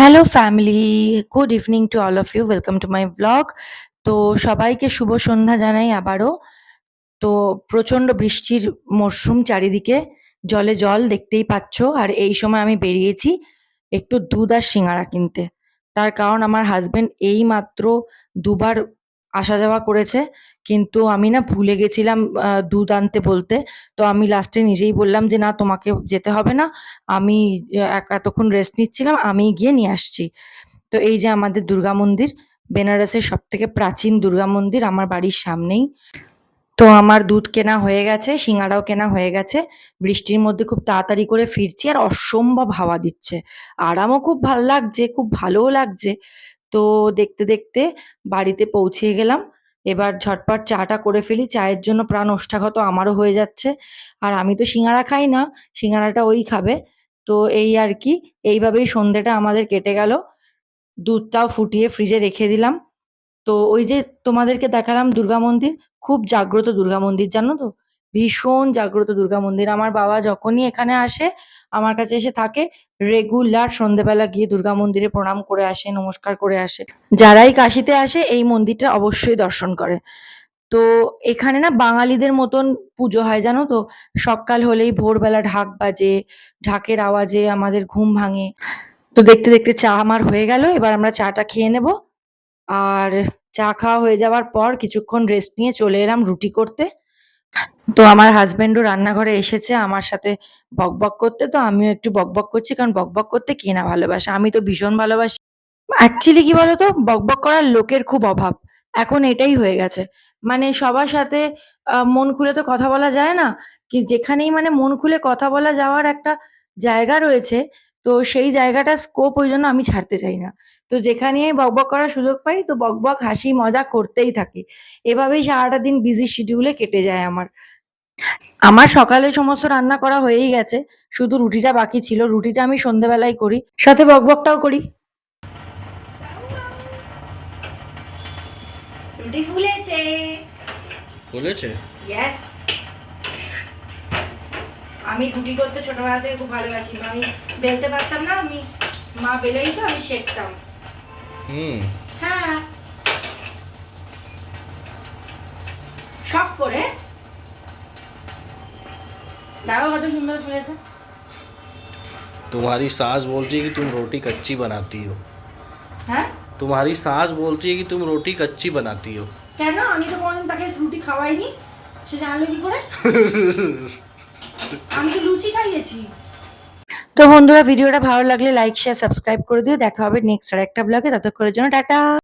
Hello family good evening to all of you welcome to my blog তো সবাইকে শুভ সন্ধ্যা জানাই আবারও। তো প্রচণ্ড বৃষ্টির মরশুম চারিদিকে। জলে জল দেখতেই পাচ্ছ। আর এই সময় আমি বেরিয়েছি একটু দুধ আর সিঙ্গারা কিনতে। তার কারণ আমার হাজব্যান্ড এই মাত্র দুবার আসা যাওয়া করেছে। কিন্তু আমি না ভুলে গেছিলাম দুধ আনতে বলতে। তো আমি লাস্টে নিজেই বললাম যে, না, তোমাকে যেতে হবে না। আমি এতক্ষণ রেস্ট নিচ্ছিলাম, আমি গিয়ে নিয়ে আসছি। তো এই যে আমাদের দুর্গা মন্দির, বেনারসের সব থেকে প্রাচীন দুর্গা মন্দির আমার বাড়ির সামনেই। তো আমার দুধ কেনা হয়ে গেছে, সিঙ্গারাও কেনা হয়ে গেছে। বৃষ্টির মধ্যে খুব তাড়াতাড়ি করে ফিরছি আর অসম্ভব হাওয়া দিচ্ছে। আরামও খুব ভালো লাগছে, খুব ভালোও লাগছে। তো দেখতে দেখতে বাড়িতে পৌঁছে গেলাম। এবার ঝটপট চাটা করে ফেলি। চায়ের জন্য প্রাণ ওষ্ঠাগত আমারও হয়ে যাচ্ছে। আর আমি তো সিঙ্গারা খাই না, সিঙ্গারাটা ওই খাবে। তো এই আর কি, এইভাবেই সন্ধেটা আমাদের কেটে গেল। দুধটাও ফুটিয়ে ফ্রিজে রেখে দিলাম। তো ওই যে তোমাদেরকে দেখালাম দুর্গা মন্দির, খুব জাগ্রত দুর্গা মন্দির, জানো তো? ভীষণ জাগ্রত দুর্গা মন্দির। আমার বাবা যখনই এখানে আসে, আমার কাছে এসে থাকে রেগুলার সন্ধেবেলা গিয়ে দুর্গা মন্দিরে প্রণাম করে আসে, নমস্কার করে আসে। যারাই কাশিতে আসে, এই মন্দিরটা অবশ্যই দর্শন করে। তো এখানে না বাঙালিদের মতন পুজো হয়, জানো তো? সকাল হলেই ভোরবেলা ঢাক বাজে, ঢাকের আওয়াজে আমাদের ঘুম ভাঙে। তো দেখতে দেখতে চা আমার হয়ে গেল, এবার আমরা চাটা খেয়ে নেব। আর চা খাওয়া হয়ে যাওয়ার পর কিছুক্ষণ রেস্ট নিয়ে চলে এলাম রুটি করতে। তো আমার হাজবেন্ডও রান্নাঘরে এসেছে আমার সাথে বকবক করতে, তো আমিও একটু বকবক করছি কারণ বকবক করতে কে না ভালোবাসে? আমি তো ভীষণ ভালোবাসি। অ্যাকচুয়ালি কি বলতো? বকবক করার লোকের খুব অভাব। এখন এটাই হয়ে গেছে। মানে সবার সাথে মন খুলে তো কথা বলা যায় না। কি যেখানেই মানে মন খুলে কথা বলা যাওয়ার একটা জায়গা রয়েছে তো সেই জায়গাটা স্কোপ ওই জন্য আমি ছাড়তে চাই না। তো যেখানে আমি বকবক করার সুযোগ পাই তো বকবক হাসি মজা করতেই থাকি। এভাবেই সারাটা দিন বিজি শিডিউলে কেটে যায় আমার। আমার সকালে সমস্ত রান্না করা হয়েই গেছে। শুধু রুটিটা বাকি ছিল রুটিটা আমি সন্ধেবেলায় করি। সাথে বকবকটাও করি। রুটি ফুলেছে। বলেছে ইয়েস আমি রুটি করতে ছোটবেলা থেকে খুব ভালোবাসি আমি বেলতে পারতাম না আমি মা বেলেই তো আমি শেখতাম হুম হ্যাঁ শখ করে দেখো কত সুন্দর ফুলেছে तुम्हारी सास बोलती है कि तुम रोटी कच्ची बनाती हो হ্যাঁ तुम्हारी सास बोलती है कि तुम रोटी कच्ची बनाती हो কেন আমি তো কোনোদিন তাকে রুটি খাওয়াইনি সে জানলো কি করে আমি তো লুচি খাইয়েছি। তো বন্ধুরা, ভিডিওটা ভালো লাগলে লাইক শেয়ার সাবস্ক্রাইব করে দিও। দেখা হবে নেক্সট আর একটা ব্লগে ততক্ষণের জন্য টাটা।